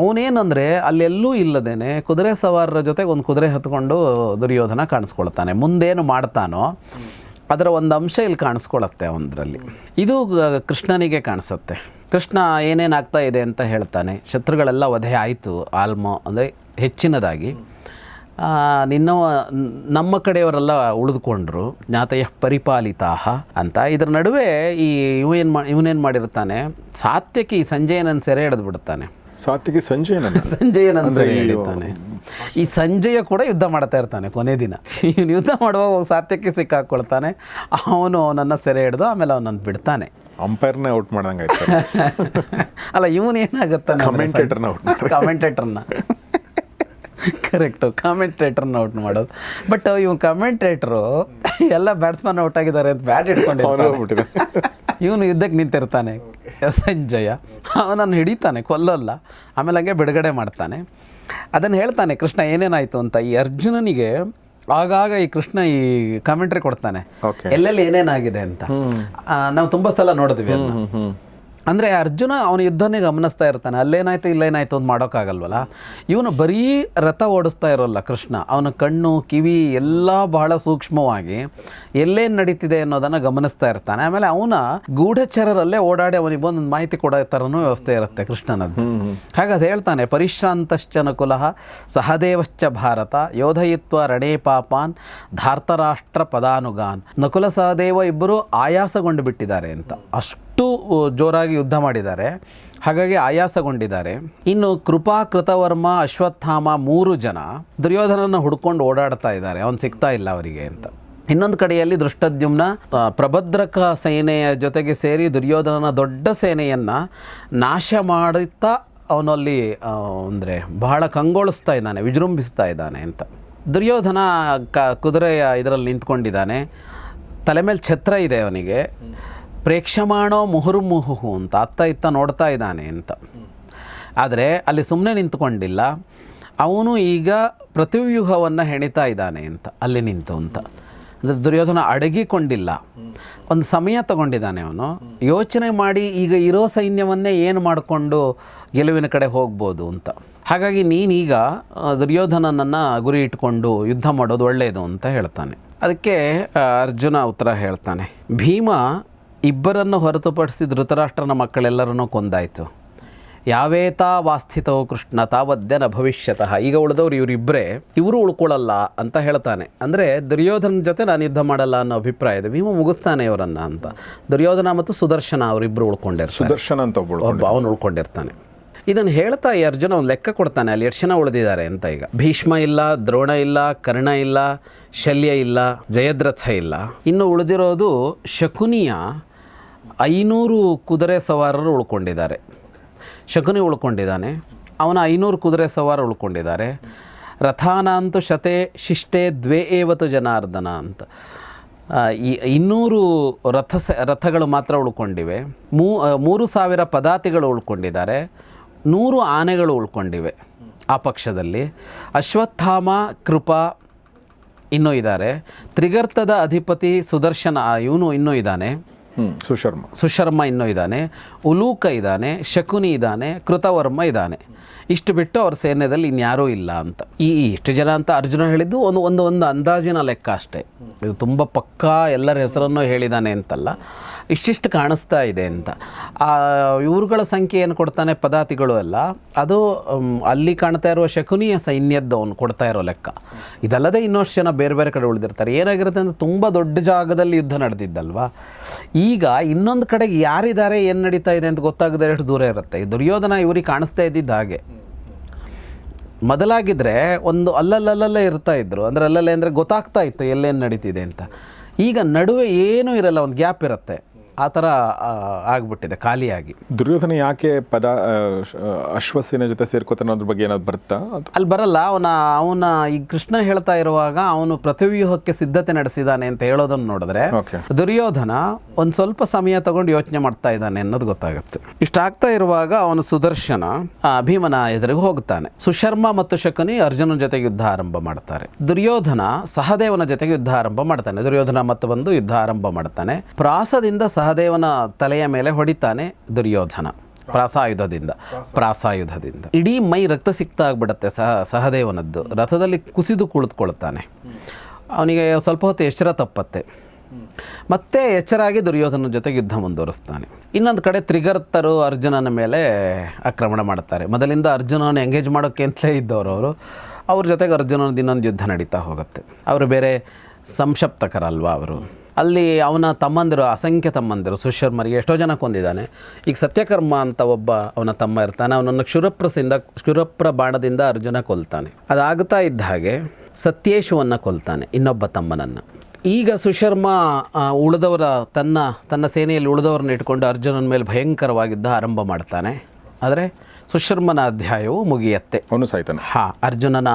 ಅವನೇನಂದರೆ ಅಲ್ಲೆಲ್ಲೂ ಇಲ್ಲದೇನೆ ಕುದುರೆ ಸವಾರರ ಜೊತೆಗೆ ಒಂದು ಕುದುರೆ ಹತ್ಕೊಂಡು ದುರ್ಯೋಧನ ಕಾಣಿಸ್ಕೊಳ್ತಾನೆ. ಮುಂದೇನು ಮಾಡ್ತಾನೋ ಅದರ ಒಂದು ಅಂಶ ಇಲ್ಲಿ ಕಾಣಿಸ್ಕೊಳತ್ತೆ ಅವನದ್ರಲ್ಲಿ. ಇದು ಕೃಷ್ಣನಿಗೆ ಕಾಣಿಸುತ್ತೆ. ಕೃಷ್ಣ ಏನೇನಾಗ್ತಾ ಇದೆ ಅಂತ ಹೇಳ್ತಾನೆ. ಶತ್ರುಗಳೆಲ್ಲ ವಧೆ ಆಯಿತು, ಆಲ್ಮೋ ಅಂದರೆ ಹೆಚ್ಚಿನದಾಗಿ. ನಿನ್ನ ನಮ್ಮ ಕಡೆಯವರೆಲ್ಲ ಉಳಿದುಕೊಂಡ್ರು, ಜ್ಞಾತಯ ಪರಿಪಾಲಿತಾಹ ಅಂತ. ಇದರ ನಡುವೆ ಈ ಇವನೇನು ಮಾ, ಇವನೇನು ಮಾಡಿರ್ತಾನೆ, ಸಾತ್ಯಕ್ಕೆ ಈ ಸಂಜಯನನ್ನು ಸೆರೆ ಹಿಡಿದು ಬಿಡ್ತಾನೆ. ಸಾತ್ವಿಗೆ ಸಂಜಯನ ನನ್ನ. ಹೇಳಿದ್ದಾನೆ. ಈ ಸಂಜಯ ಕೂಡ ಯುದ್ಧ ಮಾಡ್ತಾ ಇರ್ತಾನೆ ಕೊನೆ ದಿನ. ಇವನು ಯುದ್ಧ ಮಾಡುವಾಗ ಸಾತ್ಯಕ್ಕೆ ಸಿಕ್ಕಾಕೊಳ್ತಾನೆ. ಅವನು ಅವನನ್ನು ಸೆರೆ ಹಿಡಿದು ಆಮೇಲೆ ಅವನನ್ನು ಬಿಡ್ತಾನೆ. ಅಂಪೈರ್ನ ಔಟ್ ಮಾಡ್ದಂಗೆ ಆಯ್ತು. ಅಲ್ಲ ಇವನು ಏನಾಗುತ್ತಾನೆ Commentator ಔಟ್ ಕಾಮೆಂಟೇಟರ್ನ ಕರೆಕ್ಟು ಕಾಮೆಂಟೇಟರ್ನ ಔಟ್ ಮಾಡೋದು. ಬಟ್ ಇವನು ಕಾಮೆಂಟೇಟ್ರು ಎಲ್ಲ ಬ್ಯಾಟ್ಸ್ಮನ್ ಔಟ್ ಆಗಿದ್ದಾರೆ ಅಂತ ಬ್ಯಾಟ್ ಇಟ್ಕೊಂಡಿರ್ತಾನೆ. ಇವನು ಯುದ್ಧಕ್ಕೆ ನಿಂತಿರ್ತಾನೆ. ಸಂಜಯ. ಅವನನ್ನು ಹಿಡಿತಾನೆ ಕೊಲ್ಲಲ್ಲ. ಆಮೇಲೆ ಹಂಗೆ ಬಿಡುಗಡೆ ಮಾಡ್ತಾನೆ. ಅದನ್ನು ಹೇಳ್ತಾನೆ ಕೃಷ್ಣ ಏನೇನಾಯಿತು ಅಂತ. ಈ ಅರ್ಜುನನಿಗೆ ಆಗಾಗ ಈ ಕೃಷ್ಣ ಈ ಕಾಮೆಂಟ್ರಿ ಕೊಡ್ತಾನೆ. ಎಲ್ಲೆಲ್ಲಿ ಏನೇನಾಗಿದೆ ಅಂತ. ನಾವು ತುಂಬ ಸಲ ನೋಡಿದ್ವಿ ಅದನ್ನ. ಅಂದರೆ ಅರ್ಜುನ ಅವನ ಯುದ್ಧನೇ ಗಮನಿಸ್ತಾ ಇರ್ತಾನೆ. ಅಲ್ಲೇನಾಯ್ತು ಇಲ್ಲೇನಾಯ್ತು ಅಂತ ಮಾಡೋಕ್ಕಾಗಲ್ವಲ್ಲ? ಇವನು ಬರೀ ರಥ ಓಡಿಸ್ತಾ ಇರೋಲ್ಲ ಕೃಷ್ಣ. ಅವನ ಕಣ್ಣು ಕಿವಿ ಎಲ್ಲ ಬಹಳ ಸೂಕ್ಷ್ಮವಾಗಿ ಎಲ್ಲೇನು ನಡೀತಿದೆ ಅನ್ನೋದನ್ನು ಗಮನಿಸ್ತಾ ಇರ್ತಾನೆ. ಆಮೇಲೆ ಅವನ ಗೂಢಚರರಲ್ಲೇ ಓಡಾಡಿ ಅವನಿಗೆ ಒಂದು ಮಾಹಿತಿ ಕೊಡೋ ಥರನೂ ವ್ಯವಸ್ಥೆ ಇರುತ್ತೆ ಕೃಷ್ಣನದ್ದು. ಹಾಗೆ ಅದು ಹೇಳ್ತಾನೆ ಪರಿಶ್ರಾಂತಶ್ಚನ ನಕುಲಃ ಸಹದೇವಶ್ಚ ಭಾರತ ಯೋಧಯಿತ್ವ ರಣೇ ಪಾಪಾನ್ ಧಾರ್ತರಾಷ್ಟ್ರ ಪದಾನುಗಾನ್. ನಕುಲ ಸಹದೇವ ಇಬ್ಬರು ಆಯಾಸಗೊಂಡು ಬಿಟ್ಟಿದ್ದಾರೆ ಅಂತ. ಅಷ್ಟು ಜೋರಾಗಿ ಯುದ್ಧ ಮಾಡಿದ್ದಾರೆ. ಹಾಗಾಗಿ ಆಯಾಸಗೊಂಡಿದ್ದಾರೆ. ಇನ್ನು ಕೃಪಾ ಕೃತವರ್ಮ ಅಶ್ವತ್ಥಾಮ ಮೂರು ಜನ ದುರ್ಯೋಧನನ ಹುಡ್ಕೊಂಡು ಓಡಾಡ್ತಾ ಇದ್ದಾರೆ. ಅವನು ಸಿಗ್ತಾ ಇಲ್ಲ ಅವರಿಗೆ ಅಂತ. ಇನ್ನೊಂದು ಕಡೆಯಲ್ಲಿ ದೃಷ್ಟದ್ಯುಮ್ನ ಪ್ರಭದ್ರಕ ಸೇನೆಯ ಜೊತೆಗೆ ಸೇರಿ ದುರ್ಯೋಧನನ ದೊಡ್ಡ ಸೇನೆಯನ್ನು ನಾಶ ಮಾಡುತ್ತಾ ಅವನಲ್ಲಿ ಅಂದರೆ ಬಹಳ ಕಂಗೊಳಿಸ್ತಾ ಇದ್ದಾನೆ, ವಿಜೃಂಭಿಸ್ತಾ ಇದ್ದಾನೆ ಅಂತ. ದುರ್ಯೋಧನ ಕ, ಕುದುರೆಯ ಇದರಲ್ಲಿ ನಿಂತ್ಕೊಂಡಿದ್ದಾನೆ. ತಲೆ ಮೇಲೆ ಛತ್ರ ಇದೆ ಅವನಿಗೆ. ಪ್ರೇಕ್ಷಮಾಣೋ ಮುಹುರ್ಮುಹುಹು ಅಂತ ಅತ್ತ ಇತ್ತ ನೋಡ್ತಾ ಇದ್ದಾನೆ ಅಂತ. ಆದರೆ ಅಲ್ಲಿ ಸುಮ್ಮನೆ ನಿಂತ್ಕೊಂಡಿಲ್ಲ. ಅವನು ಈಗ ಪ್ರತಿವ್ಯೂಹವನ್ನು ಹೆಣಿತಾ ಇದ್ದಾನೆ ಅಂತ, ಅಲ್ಲಿ ನಿಂತು ಅಂತ. ಅಂದರೆ ದುರ್ಯೋಧನ ಅಡಗಿಕೊಂಡಿಲ್ಲ. ಒಂದು ಸಮಯ ತಗೊಂಡಿದ್ದಾನೆ ಅವನು. ಯೋಚನೆ ಮಾಡಿ ಈಗ ಇರೋ ಸೈನ್ಯವನ್ನೇ ಏನು ಮಾಡಿಕೊಂಡು ಗೆಲುವಿನ ಕಡೆ ಹೋಗ್ಬೋದು ಅಂತ. ಹಾಗಾಗಿ ನೀನೀಗ ದುರ್ಯೋಧನನನ್ನು ಗುರಿ ಇಟ್ಕೊಂಡು ಯುದ್ಧ ಮಾಡೋದು ಒಳ್ಳೆಯದು ಅಂತ ಹೇಳ್ತಾನೆ. ಅದಕ್ಕೆ ಅರ್ಜುನ ಉತ್ತರ ಹೇಳ್ತಾನೆ. ಭೀಮ ಇಬ್ಬರನ್ನು ಹೊರತುಪಡಿಸಿ ಧೃತರಾಷ್ಟ್ರನ ಮಕ್ಕಳೆಲ್ಲರನ್ನೂ ಕೊಂದಾಯಿತು. ಯಾವೇತಾ ವಾಸ್ಥಿತವು ಕೃಷ್ಣ ತಾವದ್ಯನ ಭವಿಷ್ಯತಃ. ಈಗ ಉಳಿದವ್ರು ಇವರಿಬ್ಬರೇ. ಇವರು ಉಳ್ಕೊಳ್ಳಲ್ಲ ಅಂತ ಹೇಳ್ತಾನೆ. ಅಂದರೆ ದುರ್ಯೋಧನ ಜೊತೆ ನಾನು ಯುದ್ಧ ಮಾಡಲ್ಲ ಅನ್ನೋ ಅಭಿಪ್ರಾಯ ಇದೆ ಭೀಮ ಮುಗಿಸ್ತಾನೆ ಇವರನ್ನ ಅಂತ. ದುರ್ಯೋಧನ ಮತ್ತು ಸುದರ್ಶನ ಅವರಿಬ್ಬರು ಉಳ್ಕೊಂಡಿರ್ತಾರೆ. ಸುದರ್ಶನ ಅಂತ ಒಬ್ಬ ಅವನು ಉಳ್ಕೊಂಡಿರ್ತಾನೆ. ಇದನ್ನು ಹೇಳ್ತಾ ಈ ಅರ್ಜುನ ಒಂದು ಲೆಕ್ಕ ಕೊಡ್ತಾನೆ. ಅಲ್ಲಿ ಎಷ್ಟು ಜನ ಉಳಿದಿದ್ದಾರೆ ಅಂತ ಈಗ. ಭೀಷ್ಮ ಇಲ್ಲ ದ್ರೋಣ ಇಲ್ಲ ಕರ್ಣ ಇಲ್ಲ ಶಲ್ಯ ಇಲ್ಲ ಜಯದ್ರಥ ಇಲ್ಲ. ಇನ್ನು ಉಳಿದಿರೋದು ಶಕುನಿಯ ಐನೂರು ಕುದುರೆ ಸವಾರರು ಉಳ್ಕೊಂಡಿದ್ದಾರೆ. ಶಕುನಿ ಉಳ್ಕೊಂಡಿದ್ದಾನೆ. ಅವನ ಐನೂರು ಕುದುರೆ ಸವಾರ ಉಳ್ಕೊಂಡಿದ್ದಾರೆ. ರಥಾನಾಂತು ಶತೆ ಶಿಷ್ಟೆ ದ್ವೇ ಏವತ್ತು ಜನಾರ್ದನ ಅಂತ. ಈ ಇನ್ನೂರು ರಥ ಸ, ರಥಗಳು ಮಾತ್ರ ಉಳ್ಕೊಂಡಿವೆ. ಮೂ ಮೂರು ಸಾವಿರ ಪದಾತಿಗಳು ಉಳ್ಕೊಂಡಿದ್ದಾರೆ. ನೂರು ಆನೆಗಳು ಉಳ್ಕೊಂಡಿವೆ ಆ ಪಕ್ಷದಲ್ಲಿ. ಅಶ್ವತ್ಥಾಮ, ಕೃಪಾ ಇನ್ನೂ ಇದ್ದಾರೆ. ತ್ರಿಗರ್ತದ ಅಧಿಪತಿ ಸುದರ್ಶನ ಇವನು ಇನ್ನೂ ಇದ್ದಾನೆ. ಸುಶರ್ಮ. ಸುಶರ್ಮ ಇನ್ನೂ ಇದ್ದಾನೆ. ಉಲೂಕ ಇದ್ದಾನೆ, ಶಕುನಿ ಇದ್ದಾನೆ, ಕೃತವರ್ಮ ಇದ್ದಾನೆ. ಇಷ್ಟು ಬಿಟ್ಟು ಅವ್ರ ಸೈನ್ಯದಲ್ಲಿ ಇನ್ಯಾರೂ ಇಲ್ಲ ಅಂತ. ಈ ಇಷ್ಟು ಜನ ಅಂತ ಅರ್ಜುನ ಹೇಳಿದ್ದು ಒಂದು ಒಂದು ಒಂದು ಅಂದಾಜಿನ ಲೆಕ್ಕ ಅಷ್ಟೇ. ಇದು ತುಂಬ ಪಕ್ಕಾ ಎಲ್ಲರ ಹೆಸರನ್ನು ಹೇಳಿದ್ದಾನೆ ಅಂತಲ್ಲ. ಇಷ್ಟಿಷ್ಟು ಕಾಣಿಸ್ತಾ ಇದೆ ಅಂತ. ಇವ್ರುಗಳ ಸಂಖ್ಯೆ ಏನು ಕೊಡ್ತಾನೆ? ಪದಾತಿಗಳು ಅಲ್ಲ. ಅದು ಅಲ್ಲಿ ಕಾಣ್ತಾ ಇರುವ ಶಕುನಿಯ ಸೈನ್ಯದ್ದು ಅವನು ಕೊಡ್ತಾ ಇರೋ ಲೆಕ್ಕ. ಇದಲ್ಲದೆ ಇನ್ನಷ್ಟು ಜನ ಬೇರೆ ಬೇರೆ ಕಡೆ ಉಳಿದಿರ್ತಾರೆ. ಏನಾಗಿರುತ್ತೆ ಅಂದರೆ ತುಂಬ ದೊಡ್ಡ ಜಾಗದಲ್ಲಿ ಯುದ್ಧ ನಡೆದಿದ್ದಲ್ವಾ? ಈಗ ಇನ್ನೊಂದು ಕಡೆಗೆ ಯಾರಿದ್ದಾರೆ, ಏನು ನಡೀತಾ ಇದೆ ಅಂತ ಗೊತ್ತಾಗದೆ ಎಷ್ಟು ದೂರ ಇರುತ್ತೆ. ದುರ್ಯೋಧನ ಇವರಿಗೆ ಕಾಣಿಸ್ತಾ ಇದ್ದಿದ್ದ ಹಾಗೆ. ಮೊದಲಾಗಿದ್ದರೆ ಒಂದು ಅಲ್ಲಲ್ಲಲ್ಲೇ ಇರ್ತಾ ಇದ್ರು. ಅಂದರೆ ಅಲ್ಲಲ್ಲೇ ಅಂದರೆ ಗೊತ್ತಾಗ್ತಾ ಇತ್ತು ಎಲ್ಲೇನು ನಡೀತಿದೆ ಅಂತ. ಈಗ ನಡುವೆ ಏನೂ ಇರಲ್ಲ, ಒಂದು ಗ್ಯಾಪ್ ಇರುತ್ತೆ. ಆ ಥರ ಆಗ್ಬಿಟ್ಟಿದೆ ಖಾಲಿಯಾಗಿ. ದುರ್ಯೋಧನ ಯಾಕೆ ಪದ ಅಶ್ವಸಿನ ಜೊತೆ ಸೇರ್ಕೋತಾನೆ ಅನ್ನೋದ್ರ ಬಗ್ಗೆ ಏನಾದ್ರು ಬರುತ್ತಾ? ಅಲ್ಲಿ ಬರಲ್ಲ ಅವನ ಅವನ ಈ ಕೃಷ್ಣ ಹೇಳ್ತಾ ಇರುವಾಗ ಅವನು ಪ್ರತಿವ್ಯೂಹಕ್ಕೆ ಸಿದ್ಧತೆ ನಡೆಸಿದ್ದಾನೆ ಅಂತ ಹೇಳೋದನ್ನು ನೋಡಿದ್ರೆ ದುರ್ಯೋಧನ ಒಂದು ಸ್ವಲ್ಪ ಸಮಯ ತಗೊಂಡು ಯೋಚನೆ ಮಾಡ್ತಾ ಇದ್ದಾನೆ ಅನ್ನೋದು ಗೊತ್ತಾಗುತ್ತೆ. ಇಷ್ಟಾಗ್ತಾ ಇರುವಾಗ ಅವನು ಸುದರ್ಶನ ಭೀಮನ ಎದುರಿಗೆ ಹೋಗ್ತಾನೆ ಸುಶರ್ಮ ಮತ್ತು ಶಕುನಿ ಅರ್ಜುನನ ಜೊತೆ ಯುದ್ಧ ಆರಂಭ ಮಾಡ್ತಾರೆ. ದುರ್ಯೋಧನ ಸಹದೇವನ ಜೊತೆಗೆ ಯುದ್ಧ ಆರಂಭ ಮಾಡ್ತಾನೆ. ದುರ್ಯೋಧನ ಮತ್ತು ಬಂದು ಯುದ್ಧ ಆರಂಭ ಮಾಡ್ತಾನೆ. ಪ್ರಾಸದಿಂದ ಸಹದೇವನ ತಲೆಯ ಮೇಲೆ ಹೊಡಿತಾನೆ ದುರ್ಯೋಧನ ಪ್ರಾಸಾಯುಧದಿಂದ ಪ್ರಾಸಾಯುಧದಿಂದ. ಇಡೀ ಮೈ ರಕ್ತ ಸಿಕ್ತ ಆಗ್ಬಿಡತ್ತೆ ಸಹ ಸಹದೇವನದ್ದು. ರಥದಲ್ಲಿ ಕುಸಿದು ಕುಳಿತುಕೊಳ್ತಾನೆ ಅವನಿಗೆ ಸ್ವಲ್ಪ ಹೊತ್ತು ಎಚ್ಚರ ತಪ್ಪತ್ತೆ. ಮತ್ತೆ ಎಚ್ಚರಾಗಿ ದುರ್ಯೋಧನ ಜೊತೆಗೆ ಯುದ್ಧ ಮುಂದುವರಿಸ್ತಾನೆ. ಇನ್ನೊಂದು ಕಡೆ ತ್ರಿಗರ್ತರು ಅರ್ಜುನನ ಮೇಲೆ ಆಕ್ರಮಣ ಮಾಡ್ತಾರೆ ಮೊದಲಿಂದ ಅರ್ಜುನನ ಎಂಗೇಜ್ ಮಾಡೋಕ್ಕೆ ಅಂತಲೇ ಇದ್ದವರು ಅವರು. ಅವ್ರ ಜೊತೆಗೆ ಅರ್ಜುನನ ಇನ್ನೊಂದು ಯುದ್ಧ ನಡೀತಾ ಹೋಗುತ್ತೆ. ಅವರು ಬೇರೆ ಸಂಕ್ಷಪ್ತಕರಲ್ವಾ ಅವರು? ಅಲ್ಲಿ ಅವನ ತಮ್ಮಂದಿರು ಅಸಂಖ್ಯ ತಮ್ಮಂದಿರು ಸುಶರ್ಮರಿಗೆ ಎಷ್ಟೋ ಜನ ಕೊಂದಿದ್ದಾನೆ. ಈಗ ಸತ್ಯಕರ್ಮ ಅಂತ ಒಬ್ಬ ಅವನ ತಮ್ಮ ಇರ್ತಾನೆ ಅವನನ್ನು ಕ್ಷುರಪ್ರಸಿಂದ ಕ್ಷುರಪ್ರ ಬಾಣದಿಂದ ಅರ್ಜುನ ಕೊಲ್ತಾನೆ. ಅದಾಗುತ್ತಾ ಇದ್ದ ಹಾಗೆ ಸತ್ಯೇಶುವನ್ನು ಕೊಲ್ತಾನೆ ಇನ್ನೊಬ್ಬ ತಮ್ಮನನ್ನು. ಈಗ ಸುಶರ್ಮ ಉಳಿದವರ ತನ್ನ ತನ್ನ ಸೇನೆಯಲ್ಲಿ ಉಳಿದವರನ್ನ ಇಟ್ಕೊಂಡು ಅರ್ಜುನನ ಮೇಲೆ ಭಯಂಕರವಾಗಿದ್ದ ಆರಂಭ ಮಾಡ್ತಾನೆ. ಆದರೆ ಸುಶರ್ಮನ ಅಧ್ಯಾಯವು ಮುಗಿಯತ್ತೆ. ಅವನು ಸಾಯ್ತಾನೆ. ಹಾ ಅರ್ಜುನನ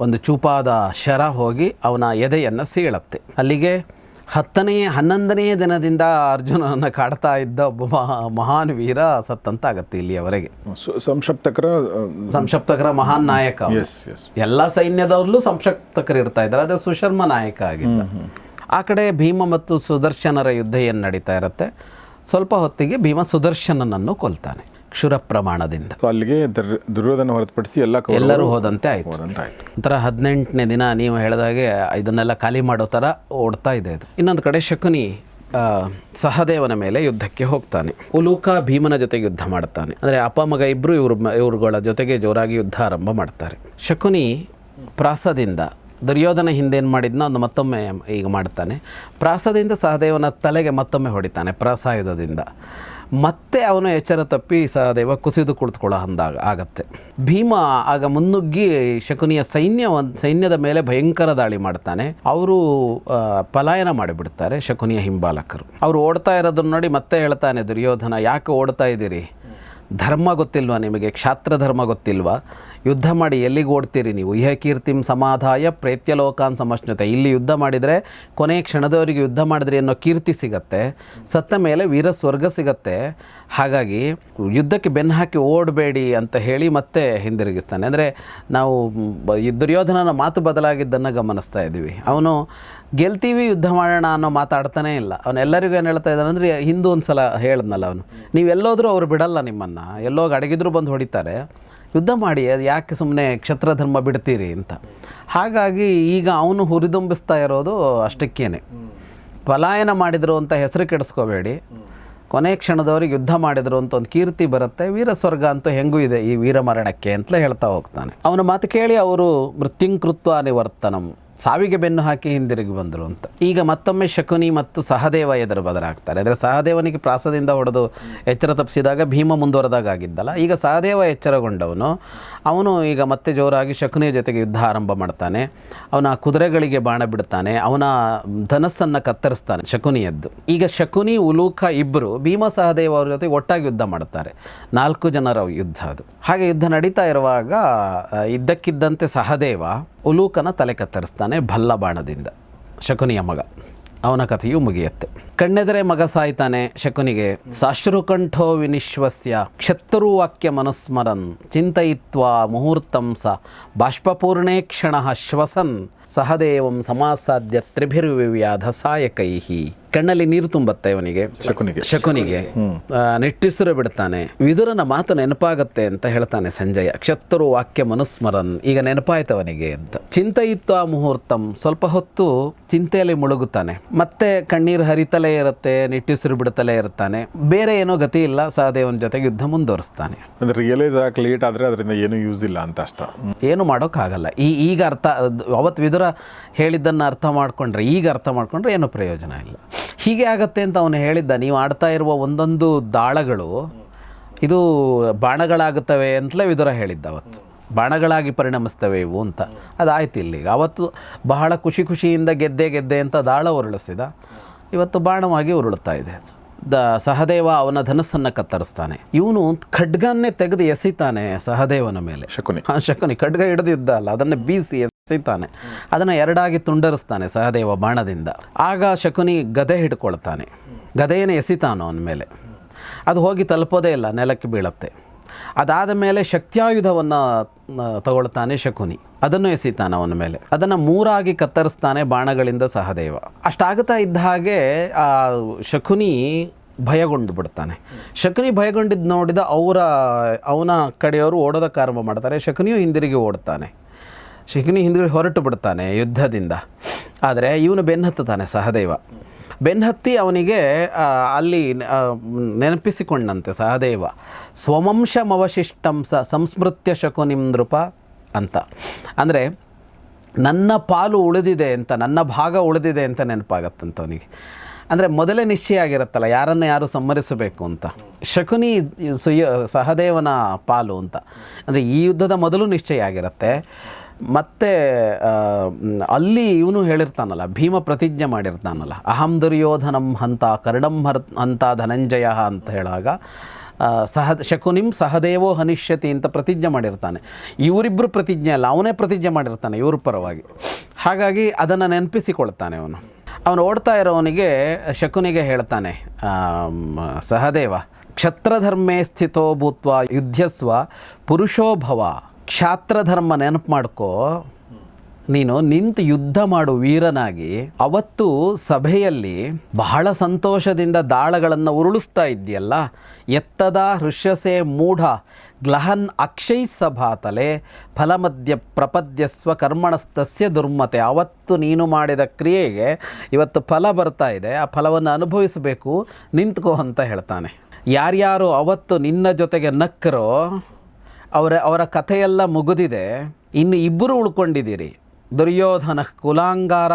ಒಂದು ಚೂಪಾದ ಶರ ಹೋಗಿ ಅವನ ಎದೆಯನ್ನು ಸೀಳತ್ತೆ. ಅಲ್ಲಿಗೆ ಹತ್ತನೇ ಹನ್ನೊಂದನೆಯ ದಿನದಿಂದ ಅರ್ಜುನನನ್ನು ಕಾಡ್ತಾ ಇದ್ದ ಒಬ್ಬ ಮಹಾ ಮಹಾನ್ ವೀರ ಸತ್ತಂತಾಗತ್ತೆ ಇಲ್ಲಿಯವರೆಗೆ. ಸು- ಸಂಶಪ್ತಕರ ಸಂಶಪ್ತಕರ ಮಹಾನ್ ನಾಯಕ ಎಲ್ಲ ಸೈನ್ಯದಲ್ಲೂ ಸಂಶಪ್ತಕರು ಇರ್ತಾ ಇದ್ದಾರೆ ಅದೇ ಸುಶರ್ಮ ನಾಯಕ ಆಗಿದ್ದ. ಆ ಕಡೆ ಭೀಮ ಮತ್ತು ಸುದರ್ಶನರ ಯುದ್ಧ ಏನು ನಡೀತಾ ಇರುತ್ತೆ? ಸ್ವಲ್ಪ ಹೊತ್ತಿಗೆ ಭೀಮ ಸುದರ್ಶನನನ್ನು ಕೊಲ್ತಾನೆ. ಕ್ಷುರ ಪ್ರಮಾಣದಿಂದ. ಅಲ್ಲಿಗೆ ದುರ್- ದುರ್ಯೋಧನ ಹೊರತುಪಡಿಸಿ ಎಲ್ಲ ಎಲ್ಲರೂ ಹೋದಂತೆ ಆಯಿತು. ಹೋದಂತ ಆಯ್ತು ಒಂಥರ ಹದಿನೆಂಟನೇ ದಿನ ನೀವು ಹೇಳಿದಾಗೆ ಇದನ್ನೆಲ್ಲ ಖಾಲಿ ಮಾಡೋ ಥರ ಓಡ್ತಾ ಇದೆ ಅದು. ಇನ್ನೊಂದು ಕಡೆ ಶಕುನಿ ಸಹದೇವನ ಮೇಲೆ ಯುದ್ಧಕ್ಕೆ ಹೋಗ್ತಾನೆ. ಉಲೂಕ ಭೀಮನ ಜೊತೆಗೆ ಯುದ್ಧ ಮಾಡ್ತಾನೆ. ಅಂದರೆ ಅಪ್ಪ ಮಗ ಇಬ್ಬರು ಇವ್ರ ಇವ್ರುಗಳ ಜೊತೆಗೆ ಜೋರಾಗಿ ಯುದ್ಧ ಆರಂಭ ಮಾಡ್ತಾರೆ. ಶಕುನಿ ಪ್ರಾಸದಿಂದ ದುರ್ಯೋಧನ ಹಿಂದೇನು ಮಾಡಿದ್ನ ಒಂದು ಮತ್ತೊಮ್ಮೆ ಈಗ ಮಾಡ್ತಾನೆ. ಪ್ರಾಸದಿಂದ ಸಹದೇವನ ತಲೆಗೆ ಮತ್ತೊಮ್ಮೆ ಹೊಡಿತಾನೆ ಪ್ರಾಸಾಯುಧದಿಂದ. ಮತ್ತೆ ಅವನು ಎಚ್ಚರ ತಪ್ಪಿ ಸಹದೇವ ಕುಸಿದು ಕುಳಿತುಕೊಳ್ಳೋ ಅಂದಾಗ ಆಗತ್ತೆ. ಭೀಮ ಆಗ ಮುನ್ನುಗ್ಗಿ ಶಕುನಿಯ ಸೈನ್ಯ ಸೈನ್ಯದ ಮೇಲೆ ಭಯಂಕರ ದಾಳಿ ಮಾಡ್ತಾನೆ. ಅವರು ಪಲಾಯನ ಮಾಡಿಬಿಡ್ತಾರೆ ಶಕುನಿಯ ಹಿಂಬಾಲಕರು. ಅವರು ಓಡ್ತಾ ಇರೋದನ್ನ ನೋಡಿ ಮತ್ತೆ ಹೇಳ್ತಾನೆ ದುರ್ಯೋಧನ, ಯಾಕೆ ಓಡ್ತಾ ಇದ್ದೀರಿ? ಧರ್ಮ ಗೊತ್ತಿಲ್ವಾ ನಿಮಗೆ? ಕ್ಷಾತ್ರ ಧರ್ಮ ಗೊತ್ತಿಲ್ವಾ? ಯುದ್ಧ ಮಾಡಿ ಎಲ್ಲಿಗೆ ಓಡ್ತೀರಿ ನೀವು? ಇಹ ಕೀರ್ತಿಂ ಸಮಾಧಾಯ ಪ್ರೇತ್ಯಲೋಕಾನ್ ಸಮಶ್ನತೆ ಇಲ್ಲಿ ಯುದ್ಧ ಮಾಡಿದರೆ ಕೊನೆಯ ಕ್ಷಣದವರಿಗೆ ಯುದ್ಧ ಮಾಡಿದ್ರಿ ಅನ್ನೋ ಕೀರ್ತಿ ಸಿಗತ್ತೆ, ಸತ್ತ ಮೇಲೆ ವೀರ ಸ್ವರ್ಗ ಸಿಗತ್ತೆ. ಹಾಗಾಗಿ ಯುದ್ಧಕ್ಕೆ ಬೆನ್ನು ಹಾಕಿ ಓಡಬೇಡಿ ಅಂತ ಹೇಳಿ ಮತ್ತೆ ಹಿಂದಿರುಗಿಸ್ತಾನೆ. ಅಂದರೆ ನಾವು ದುರ್ಯೋಧನನ ಮಾತು ಬದಲಾಗಿದ್ದನ್ನು ಗಮನಿಸ್ತಾ ಇದ್ದೀವಿ ಅವನು ಗೆಲ್ತೀವಿ, ಯುದ್ಧ ಮಾಡೋಣ ಅನ್ನೋ ಮಾತಾಡ್ತಾನೇ ಇಲ್ಲ. ಅವನು ಎಲ್ಲರಿಗೂ ಏನು ಹೇಳ್ತಾ ಇದ್ದಾನೆ ಅಂದರೆ, ಹಿಂದೂ ಒಂದು ಸಲ ಹೇಳಿದ್ನಲ್ಲ ಅವನು. ನೀವು ಎಲ್ಲೋದ್ರೂ ಅವ್ರು ಬಿಡಲ್ಲ ನಿಮ್ಮನ್ನು. ಎಲ್ಲೋಗಿ ಅಡಗಿದ್ರು ಬಂದು ಹೊಡಿತಾರೆ. ಯುದ್ಧ ಮಾಡಿ, ಅದು ಯಾಕೆ ಸುಮ್ಮನೆ ಕ್ಷತ್ರ ಧರ್ಮ ಬಿಡ್ತೀರಿ ಅಂತ. ಹಾಗಾಗಿ ಈಗ ಅವನು ಹುರಿದುಂಬಿಸ್ತಾ ಇರೋದು ಅಷ್ಟಕ್ಕೇನೆ. ಪಲಾಯನ ಮಾಡಿದರು ಅಂತ ಹೆಸರು ಕೆಡಿಸ್ಕೋಬೇಡಿ. ಕೊನೆ ಕ್ಷಣದವ್ರಿಗೆ ಯುದ್ಧ ಮಾಡಿದರು ಅಂತ ಒಂದು ಕೀರ್ತಿ ಬರುತ್ತೆ. ವೀರ ಸ್ವರ್ಗ ಅಂತೂ ಹೆಂಗೂ ಇದೆ ಈ ವೀರಮರಣಕ್ಕೆ ಅಂತಲೇ ಹೇಳ್ತಾ ಹೋಗ್ತಾನೆ. ಅವನ ಮಾತು ಕೇಳಿ ಅವರು ಮೃತ್ಯುಂಕೃತ್ವ ನಿವರ್ತನಂ. ಸಾವಿಗೆ ಬೆನ್ನು ಹಾಕಿ ಹಿಂದಿರುಗಿ ಬಂದರು ಅಂತ. ಈಗ ಮತ್ತೊಮ್ಮೆ ಶಕುನಿ ಮತ್ತು ಸಹದೇವ ಎದುರು ಬದಲಾಗ್ತಾರೆ. ಅಂದರೆ ಸಹದೇವನಿಗೆ ಪ್ರಾಸದಿಂದ ಹೊಡೆದು ಎಚ್ಚರ ತಪ್ಪಿಸಿದಾಗ ಭೀಮ ಮುಂದುವರೆದಾಗ ಆಗಿದ್ದಲ್ಲ ಈಗ ಸಹದೇವ ಎಚ್ಚರಗೊಂಡವನು. ಅವನು ಈಗ ಮತ್ತೆ ಜೋರಾಗಿ ಶಕುನಿಯ ಜೊತೆಗೆ ಯುದ್ಧ ಆರಂಭ ಮಾಡ್ತಾನೆ. ಅವನ ಕುದುರೆಗಳಿಗೆ ಬಾಣ ಬಿಡ್ತಾನೆ. ಅವನ ಧನಸ್ಸನ್ನು ಕತ್ತರಿಸ್ತಾನೆ ಶಕುನಿಯದ್ದು. ಈಗ ಶಕುನಿ, ಉಲೂಕ ಇಬ್ಬರು ಭೀಮ ಸಹದೇವ ಅವರ ಜೊತೆ ಒಟ್ಟಾಗಿ ಯುದ್ಧ ಮಾಡ್ತಾರೆ. ನಾಲ್ಕು ಜನರ ಯುದ್ಧ ಅದು. ಹಾಗೆ ಯುದ್ಧ ನಡೀತಾ ಇರುವಾಗ ಇದ್ದಕ್ಕಿದ್ದಂತೆ ಸಹದೇವ ಉಲೂಕನ ತಲೆ ಕತ್ತರಿಸ್ತಾನೆ ಭಲ್ಲ ಬಾಣದಿಂದ ಶಕುನಿಯ ಮಗ. ಅವನ ಕಥೆಯು ಮುಗಿಯುತ್ತೆ. ಕಣ್ಣೆದರೆ ಮಗ ಸಾಯ್ತಾನೆ, ಶಕುನಿಗೆ, ಸಾಶ್ರುಕಂಠೋ ವಿನಿಶ್ವಸ್ಯ ಕ್ಷತ್ರುವಾಕ್ಯ ಮನುಸ್ಮರನ್, ಚಿಂತಯಿತ್ವಾ ಮುಹೂರ್ತಂ ಸ, ಬಾಷ್ಪಪೂರ್ಣೇ ಕ್ಷಣ ಶ್ವಸನ್, ಸಹದೇವಂ ಸಮಾಸಾಧ್ಯ ತ್ರಿಭಿರ್ವಿವ್ಯಾಧ ಸಾಯಕೈಹಿ ಕಣ್ಣಲ್ಲಿ ನೀರು ತುಂಬತ್ತೆ ಇವನಿಗೆ. ಶಕುನಿಗೆ. ಶಕುನಿಗೆ. ನಿಟ್ಟಿಸಿರು ಬಿಡ್ತಾನೆ. ವಿದುರನ ಮಾತು ನೆನಪಾಗತ್ತೆ ಅಂತ ಹೇಳ್ತಾನೆ ಸಂಜಯ. ಕ್ಷತ್ರು ವಾಕ್ಯ ಮನುಸ್ಮರನ್ ಈಗ ನೆನಪಾಯ್ತವನಿಗೆ ಅಂತ. ಚಿಂತೆಯಿತ್ತು ಆ ಮುಹೂರ್ತಂ. ಸ್ವಲ್ಪ ಹೊತ್ತು ಚಿಂತೆಯಲ್ಲಿ ಮುಳುಗುತ್ತಾನೆ. ಮತ್ತೆ ಕಣ್ಣೀರು ಹರಿತಲೇ ಇರುತ್ತೆ ನಿಟ್ಟಿಸಿರು ಬಿಡುತ್ತಲೇ ಇರ್ತಾನೆ ಬೇರೆ ಏನೋ ಗತಿ ಇಲ್ಲ ಸಹದೇವನ ಜೊತೆಗೆ ಯುದ್ಧ ಮುಂದುವರಿಸ್ತಾನೆ. ಅಂದ್ರೆ ರಿಯಲೈಸ್ ಆಗಕ್ಕೆ ಲೇಟ್ ಆದರೆ ಅದರಿಂದ ಏನೂ ಯೂಸ್ ಇಲ್ಲ ಅಂತ ಅಷ್ಟ. ಏನು ಮಾಡೋಕ್ಕಾಗಲ್ಲ. ಈ ಈಗ ಅರ್ಥ ಅವತ್ತು ವಿದುರ ಹೇಳಿದ್ದನ್ನು ಅರ್ಥ ಮಾಡಿಕೊಂಡ್ರೆ ಈಗ ಅರ್ಥ ಮಾಡಿಕೊಂಡ್ರೆ ಏನೂ ಪ್ರಯೋಜನ ಇಲ್ಲ. ಹೀಗೆ ಆಗತ್ತೆ ಅಂತ ಅವನು ಹೇಳಿದ್ದ. ನೀವು ಆಡ್ತಾ ಇರುವ ಒಂದೊಂದು ದಾಳಗಳು ಇದು ಬಾಣಗಳಾಗುತ್ತವೆ ಅಂತಲೇ ವಿದುರ ಹೇಳಿದ್ದ ಅವತ್ತು. ಬಾಣಗಳಾಗಿ ಪರಿಣಮಿಸ್ತವೆ ಇವು ಅಂತ. ಅದಾಯ್ತು ಇಲ್ಲಿಗೆ. ಅವತ್ತು ಬಹಳ ಖುಷಿ ಖುಷಿಯಿಂದ ಗೆದ್ದೆ ಗೆದ್ದೆ ಅಂತ ದಾಳ ಉರುಳಿಸಿದ. ಇವತ್ತು ಬಾಣವಾಗಿ ಉರುಳುತ್ತಾ ಇದೆ. ದ ಸಹದೇವ ಅವನ ಧನಸ್ಸನ್ನು ಕತ್ತರಿಸ್ತಾನೆ. ಇವನು ಖಡ್ಗನ್ನೇ ತೆಗೆದು ಎಸಿತಾನೆ ಸಹದೇವನ ಮೇಲೆ. ಶಕುನಿ. ಹಾಂ ಶಕುನಿ. ಖಡ್ಗ ಹಿಡಿದಿದ್ದ ಅಲ್ಲ ಅದನ್ನು ಬೀಸಿ ಎಸೆತಾನೆ ಅದನ್ನು ಎರಡಾಗಿ ತುಂಡರಿಸ್ತಾನೆ ಸಹದೇವ ಬಾಣದಿಂದ. ಆಗ ಶಕುನಿ ಗದೆ ಹಿಡ್ಕೊಳ್ತಾನೆ. ಗದೆಯನ್ನು ಎಸಿತಾನು ಅವನ ಮೇಲೆ. ಅದು ಹೋಗಿ ತಲುಪೋದೇ ಇಲ್ಲ, ನೆಲಕ್ಕೆ ಬೀಳುತ್ತೆ. ಅದಾದ ಮೇಲೆ ಶಕ್ತ್ಯಾಯುಧವನ್ನು ತಗೊಳ್ತಾನೆ ಶಕುನಿ. ಅದನ್ನು ಎಸಿತಾನೆ ಅವನ ಮೇಲೆ. ಅದನ್ನು ಮೂರಾಗಿ ಕತ್ತರಿಸ್ತಾನೆ ಬಾಣಗಳಿಂದ ಸಹದೇವ. ಅಷ್ಟಾಗುತ್ತಾ ಇದ್ದ ಹಾಗೆ ಆ ಶಕುನಿ ಭಯಗೊಂಡು ಬಿಡ್ತಾನೆ. ಶಕುನಿ ಭಯಗೊಂಡಿದ್ದು ನೋಡಿದ ಅವರ, ಅವನ ಕಡೆಯವರು ಓಡೋದಕ್ಕೆ ಆರಂಭ ಮಾಡ್ತಾರೆ. ಶಕುನಿಯು ಹಿಂದಿರುಗಿ ಓಡ್ತಾನೆ. ಶಕುನಿ ಹಿಂದುಗಡೆ ಹೊರಟು ಬಿಡ್ತಾನೆ ಯುದ್ಧದಿಂದ. ಆದರೆ ಇವನು ಬೆನ್ನತ್ತುತ್ತಾನೆ ಸಹದೇವ. ಬೆನ್ನತ್ತಿ ಅವನಿಗೆ ಅಲ್ಲಿ ನೆನಪಿಸಿಕೊಂಡಂತೆ ಸಹದೇವ ಸ್ವಮಂಶಮವಶಿಷ್ಟಂಸ ಸಂಸ್ಮೃತ್ಯ ಶಕುನಿಂ ನೃಪ ಅಂತ. ಅಂದರೆ, ನನ್ನ ಪಾಲು ಉಳಿದಿದೆ ಅಂತ, ನನ್ನ ಭಾಗ ಉಳಿದಿದೆ ಅಂತ ನೆನಪಾಗತ್ತಂತ ಅವನಿಗೆ. ಅಂದರೆ, ಮೊದಲೇ ನಿಶ್ಚಯ ಆಗಿರುತ್ತಲ್ಲ, ಯಾರನ್ನು ಯಾರು ಸಂಹರಿಸಬೇಕು ಅಂತ. ಶಕುನಿ ಸುಯ, ಸಹದೇವನ ಪಾಲು ಅಂತ. ಅಂದರೆ, ಈ ಯುದ್ಧದ ಮೊದಲು ನಿಶ್ಚಯ ಆಗಿರುತ್ತೆ. ಮತ್ತು ಅಲ್ಲಿ ಇವನು ಹೇಳಿರ್ತಾನಲ್ಲ, ಭೀಮ ಪ್ರತಿಜ್ಞೆ ಮಾಡಿರ್ತಾನಲ್ಲ, ಅಹಂ ದುರ್ಯೋಧನಂ ಹಂತ ಕರ್ಣಂ ಹರ್, ಹಂತ ಧನಂಜಯ ಅಂತ ಹೇಳಾಗ ಸಹ, ಶಕುನಿಂ ಸಹದೇವೋ ಹನಿಷ್ಯತಿ ಅಂತ ಪ್ರತಿಜ್ಞೆ ಮಾಡಿರ್ತಾನೆ. ಇವರಿಬ್ಬರು ಪ್ರತಿಜ್ಞೆ ಅಲ್ಲ, ಅವನೇ ಪ್ರತಿಜ್ಞೆ ಮಾಡಿರ್ತಾನೆ ಇವ್ರ ಪರವಾಗಿ. ಹಾಗಾಗಿ ಅದನ್ನು ನೆನಪಿಸಿಕೊಳ್ತಾನೆ ಅವನು. ಅವನು ಓಡ್ತಾ ಇರೋವನಿಗೆ ಶಕುನಿಗೆ ಹೇಳ್ತಾನೆ ಸಹದೇವ, ಕ್ಷತ್ರಧರ್ಮೇ ಸ್ಥಿತೋ ಭೂತ್ವ ಯುದ್ಧಸ್ವ ಪುರುಷೋ ಭವ ಕ್ಷಾತ್ರಧರ್ಮ ನೆನಪು ಮಾಡ್ಕೋ. ನೀನು ನಿಂತು ಯುದ್ಧ ಮಾಡು ವೀರನಾಗಿ. ಅವತ್ತು ಸಭೆಯಲ್ಲಿ ಬಹಳ ಸಂತೋಷದಿಂದ ದಾಳಗಳನ್ನು ಉರುಳಿಸ್ತಾ ಇದ್ದೀಯಲ್ಲ. ಎತ್ತದ ಹೃಷ್ಯಸೆ ಮೂಢ, ಗ್ಲಹನ್ ಅಕ್ಷೈ ಸಭಾತಲೆ ಫಲಮಧ್ಯ ಪ್ರಪದ್ಯ ಕರ್ಮಣಸ್ತಸ್ಯ ದುರ್ಮತೆ. ಅವತ್ತು ನೀನು ಮಾಡಿದ ಕ್ರಿಯೆಗೆ ಇವತ್ತು ಫಲ ಬರ್ತಾ ಇದೆ. ಆ ಫಲವನ್ನು ಅನುಭವಿಸಬೇಕು. ನಿಂತ್ಕೋ ಅಂತ ಹೇಳ್ತಾನೆ. ಯಾರ್ಯಾರು ಅವತ್ತು ನಿನ್ನ ಜೊತೆಗೆ ನಕ್ಕರೋ ಅವರ ಅವರ ಕಥೆಯೆಲ್ಲ ಮುಗಿದಿದೆ. ಇನ್ನು ಇಬ್ಬರು ಉಳ್ಕೊಂಡಿದ್ದೀರಿ. ದುರ್ಯೋಧನ ಕುಲಾಂಗಾರ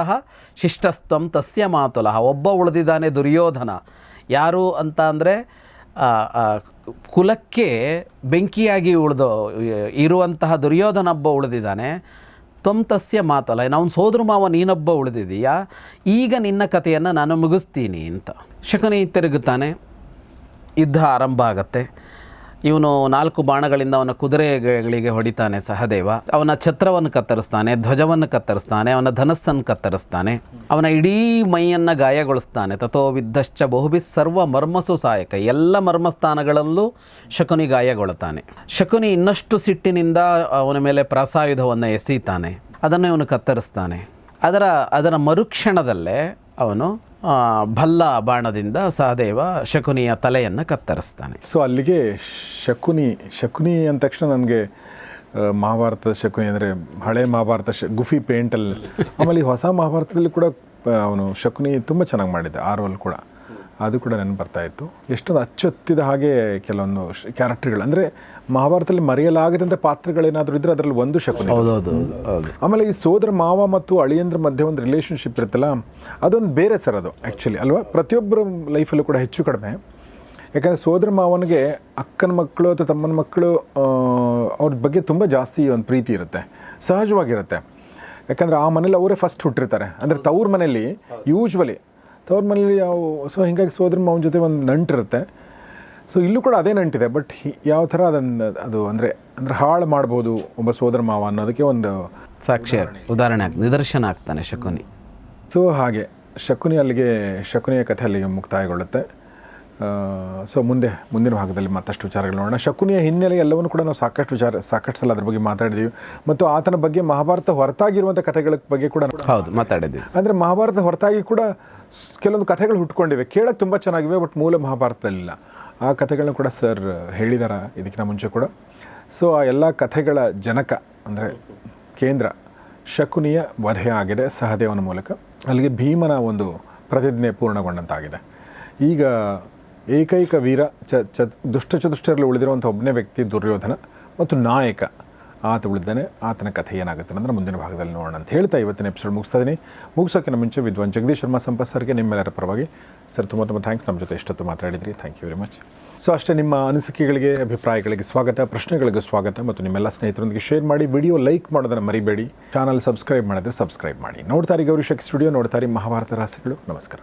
ಶಿಷ್ಟಸ್ತ್ವಂ ತಸ್ಯ ಮಾತುಲ. ಒಬ್ಬ ಉಳಿದಿದ್ದಾನೆ ದುರ್ಯೋಧನ. ಯಾರು ಅಂತ ಅಂದರೆ ಕುಲಕ್ಕೆ ಬೆಂಕಿಯಾಗಿ ಉಳಿದು, ಇರುವಂತಹ ದುರ್ಯೋಧನೊಬ್ಬ ಉಳಿದಿದ್ದಾನೆ. ತ್ವಂ ತಸ್ಯ ಮಾತಲ್ಲ ನಾವು ಸೋದರ ಮಾವ, ನೀನೊಬ್ಬ ಉಳಿದಿದೀಯಾ ಈಗ ನಿನ್ನ ಕಥೆಯನ್ನು ನಾನು ಮುಗಿಸ್ತೀನಿ ಅಂತ. ಶಕುನಿ ತಿರುಗುತ್ತಾನೆ. ಯುದ್ಧ ಆರಂಭ ಆಗತ್ತೆ. ಇವನು ನಾಲ್ಕು ಬಾಣಗಳಿಂದ ಅವನ ಕುದುರೆಗಳಿಗೆ ಹೊಡಿತಾನೆ ಸಹದೇವ. ಅವನ ಛತ್ರವನ್ನು ಕತ್ತರಿಸ್ತಾನೆ, ಧ್ವಜವನ್ನು ಕತ್ತರಿಸ್ತಾನೆ, ಅವನ ಧನಸ್ಸನ್ನು ಕತ್ತರಿಸ್ತಾನೆ, ಅವನ ಇಡೀ ಮೈಯನ್ನು ಗಾಯಗೊಳಿಸ್ತಾನೆ. ತಥೋ ವಿದ್ಧಶ್ಚ ಬಹುಬಿ ಸರ್ವ ಮರ್ಮಸು ಸಹಾಯಕ ಎಲ್ಲ ಮರ್ಮಸ್ಥಾನಗಳಲ್ಲೂ ಶಕುನಿ ಗಾಯಗೊಳ್ತಾನೆ ಶಕುನಿ ಇನ್ನಷ್ಟು ಸಿಟ್ಟಿನಿಂದ ಅವನ ಮೇಲೆ ಪ್ರಾಸಾಯುಧವನ್ನು ಎಸೆಯುತ್ತಾನೆ ಅದನ್ನು ಇವನು ಕತ್ತರಿಸ್ತಾನೆ. ಅದರ ಅದರ ಮರುಕ್ಷಣದಲ್ಲೇ ಅವನು ಭಲ್ಲ ಬಾಣದಿಂದ ಸಹದೇವ ಶಕುನಿಯ ತಲೆಯನ್ನು ಕತ್ತರಿಸ್ತಾನೆ. ಸೊ ಅಲ್ಲಿಗೆ ಶಕುನಿ ಶಕುನಿ ಅಂದ ತಕ್ಷಣ ನನಗೆ ಮಹಾಭಾರತದ ಶಕುನಿ ಅಂದರೆ ಹಳೆ ಮಹಾಭಾರತ ಶ, ಗುಫಿ ಪೇಂಟಲ್ಲಿ, ಆಮೇಲೆ ಹೊಸ ಮಹಾಭಾರತದಲ್ಲಿ ಕೂಡ ಅವನು ಶಕುನಿ ತುಂಬ ಚೆನ್ನಾಗಿ ಮಾಡಿದ್ದ ರೋಲ್ ಕೂಡ. ಅದು ಕೂಡ ನೆನಪು ಬರ್ತಾ ಇತ್ತು. ಎಷ್ಟೊಂದು ಅಚ್ಚೊತ್ತಿದ ಹಾಗೆ ಕೆಲವೊಂದು ಕ್ಯಾರೆಕ್ಟರ್ಗಳು ಅಂದರೆ ಮಹಾಭಾರತದಲ್ಲಿ ಮರೆಯಲಾಗದಂಥ ಪಾತ್ರಗಳೇನಾದರೂ ಇದ್ದರೆ ಅದರಲ್ಲಿ ಒಂದು ಶಕುನಿ ಆಮೇಲೆ ಈ ಸೋದರ ಮಾವ ಮತ್ತು ಅಳಿಯಂದ್ರ ಮಧ್ಯೆ ಒಂದು ರಿಲೇಷನ್ಶಿಪ್ ಇರುತ್ತಲ್ಲ ಅದೊಂದು ಬೇರೆ ಸರ್ ಅದು ಆ್ಯಕ್ಚುಲಿ ಅಲ್ವಾ? ಪ್ರತಿಯೊಬ್ಬರ ಲೈಫಲ್ಲೂ ಕೂಡ ಹೆಚ್ಚು ಕಡಿಮೆ. ಯಾಕಂದರೆ ಸೋದರ ಮಾವನಿಗೆ ಅಕ್ಕನ ಮಕ್ಕಳು ಅಥವಾ ತಮ್ಮನ ಮಕ್ಕಳು ಅವ್ರ ಬಗ್ಗೆ ತುಂಬ ಜಾಸ್ತಿ ಒಂದು ಪ್ರೀತಿ ಇರುತ್ತೆ. ಸಹಜವಾಗಿರುತ್ತೆ. ಯಾಕಂದರೆ ಆ ಮನೇಲಿ ಅವರೇ ಫಸ್ಟ್ ಹುಟ್ಟಿರ್ತಾರೆ. ಅಂದರೆ ತವ್ರ ಮನೇಲಿ ಯೂಶ್ವಲಿ ತವ್ರ ಮನೇಲಿ ಯಾವ ಸೊ ಹಿಂಗಾಗಿ ಸೋದರ ಮಾವನ ಜೊತೆ ಒಂದು ನಂಟಿರುತ್ತೆ. ಸೊ ಇಲ್ಲೂ ಕೂಡ ಅದೇ ನಂಟಿದೆ ಬಟ್ ಯಾವ ಥರ ಅದನ್ನು ಅದು ಅಂದರೆ ಅಂದರೆ ಹಾಳು ಮಾಡ್ಬೋದು ಒಬ್ಬ ಸೋದರ ಮಾವ ಅನ್ನೋದಕ್ಕೆ ಒಂದು ಸಾಕ್ಷಿ ಉದಾಹರಣೆ ಆಗ್ತದೆ ನಿದರ್ಶನ ಆಗ್ತಾನೆ ಶಕುನಿ. ಸೊ ಹಾಗೆ ಶಕುನಿ ಅಲ್ಲಿಗೆ ಶಕುನಿಯ ಕಥೆ ಅಲ್ಲಿಗೆ ಮುಕ್ತಾಯಗೊಳ್ಳುತ್ತೆ. ಸೊ ಮುಂದೆ ಮುಂದಿನ ಭಾಗದಲ್ಲಿ ಮತ್ತಷ್ಟು ವಿಚಾರಗಳು ನೋಡೋಣ. ಶಕುನಿಯ ಹಿನ್ನೆಲೆ ಎಲ್ಲವನ್ನು ಕೂಡ ನಾವು ಸಾಕಷ್ಟು ವಿಚಾರ ಸಾಕಷ್ಟು ಸಲ ಅದ್ರ ಬಗ್ಗೆ ಮಾತಾಡಿದ್ದೀವಿ ಮತ್ತು ಆತನ ಬಗ್ಗೆ ಮಹಾಭಾರತ ಹೊರತಾಗಿರುವಂಥ ಕಥೆಗಳ ಬಗ್ಗೆ ಕೂಡ ಹೌದು ಮಾತಾಡಿದ್ದೀವಿ. ಅಂದರೆ ಮಹಾಭಾರತ ಹೊರತಾಗಿ ಕೂಡ ಕೆಲವೊಂದು ಕಥೆಗಳು ಹುಟ್ಕೊಂಡಿವೆ. ಕೇಳಕ್ಕೆ ತುಂಬ ಚೆನ್ನಾಗಿವೆ ಬಟ್ ಮೂಲ ಮಹಾಭಾರತದಲ್ಲಿಲ್ಲ. ಆ ಕಥೆಗಳನ್ನ ಕೂಡ ಸರ್ ಹೇಳಿದಾರ ಇದಕ್ಕಿಂತ ಮುಂಚೆ ಕೂಡ. ಸೊ ಆ ಎಲ್ಲ ಕಥೆಗಳ ಜನಕ ಅಂದರೆ ಕೇಂದ್ರ ಶಕುನಿಯ ವಧೆ ಆಗಿದೆ ಸಹದೇವನ ಮೂಲಕ. ಅಲ್ಲಿಗೆ ಭೀಮನ ಒಂದು ಪ್ರತಿಜ್ಞೆ ಪೂರ್ಣಗೊಂಡಂತಾಗಿದೆ. ಈಗ ಏಕೈಕ ವೀರ ಚ ಚ ದುಷ್ಟ ಚತುಷ್ಟರಲ್ಲಿ ಉಳಿದಿರುವಂಥ ಒಬ್ಬನೇ ವ್ಯಕ್ತಿ ದುರ್ಯೋಧನ ಮತ್ತು ನಾಯಕ. ಆತ ಉಳಿದಾನೆ ಆತನ ಕಥೆ ಏನಾಗುತ್ತೆ ಅಂದರೆ ಮುಂದಿನ ಭಾಗದಲ್ಲಿ ನೋಡೋಣ ಅಂತ ಹೇಳ್ತಾ ಇವತ್ತಿನ ಎಪಿಸೋಡ್ ಮುಗಿಸ್ತಾ ಇದ್ದೀನಿ ಮುಗಿಸೋಕ್ಕಿಂತ ಮುಂಚೆ ವಿದ್ವಾನ್ ಜಗದೀಶ್ ಶರ್ಮಾ ಸಂಪತ್ ಸರ್ಗೆ ನಿಮ್ಮೆಲ್ಲರ ಪರವಾಗಿ ಸರ್ ತುಂಬ ತುಂಬ ಥ್ಯಾಂಕ್ಸ್. ನಮ್ಮ ಜೊತೆ ಇಷ್ಟೊತ್ತು ಮಾತಾಡಿದ್ರಿ. Thank you very much. So ಅಷ್ಟೇ ನಿಮ್ಮ ಅನಿಸಿಕೆಗಳಿಗೆ, ಅಭಿಪ್ರಾಯಗಳಿಗೆ ಸ್ವಾಗತ, ಪ್ರಶ್ನೆಗಳಿಗೆ ಸ್ವಾಗತ ಮತ್ತು ನಿಮ್ಮೆಲ್ಲ ಸ್ನೇಹಿತರೊಂದಿಗೆ ಶೇರ್ ಮಾಡಿ, ವಿಡಿಯೋ ಲೈಕ್ ಮಾಡೋದನ್ನು ಮರಿಬೇಡಿ. ಚಾನಲ್ ಸಬ್ಸ್ಕ್ರೈಬ್ ಮಾಡಿದ್ರೆ ಸಬ್ಸ್ಕ್ರೈಬ್ ಮಾಡಿ. ನೋಡ್ತಾರೆ ಗೌರಿ ಶಕ್ ಸ್ಟುಡಿಯೋ ನೋಡ್ತಾರೆ ಮಹಾಭಾರತ ರಹಸ್ಯಗಳು ನಮಸ್ಕಾರ.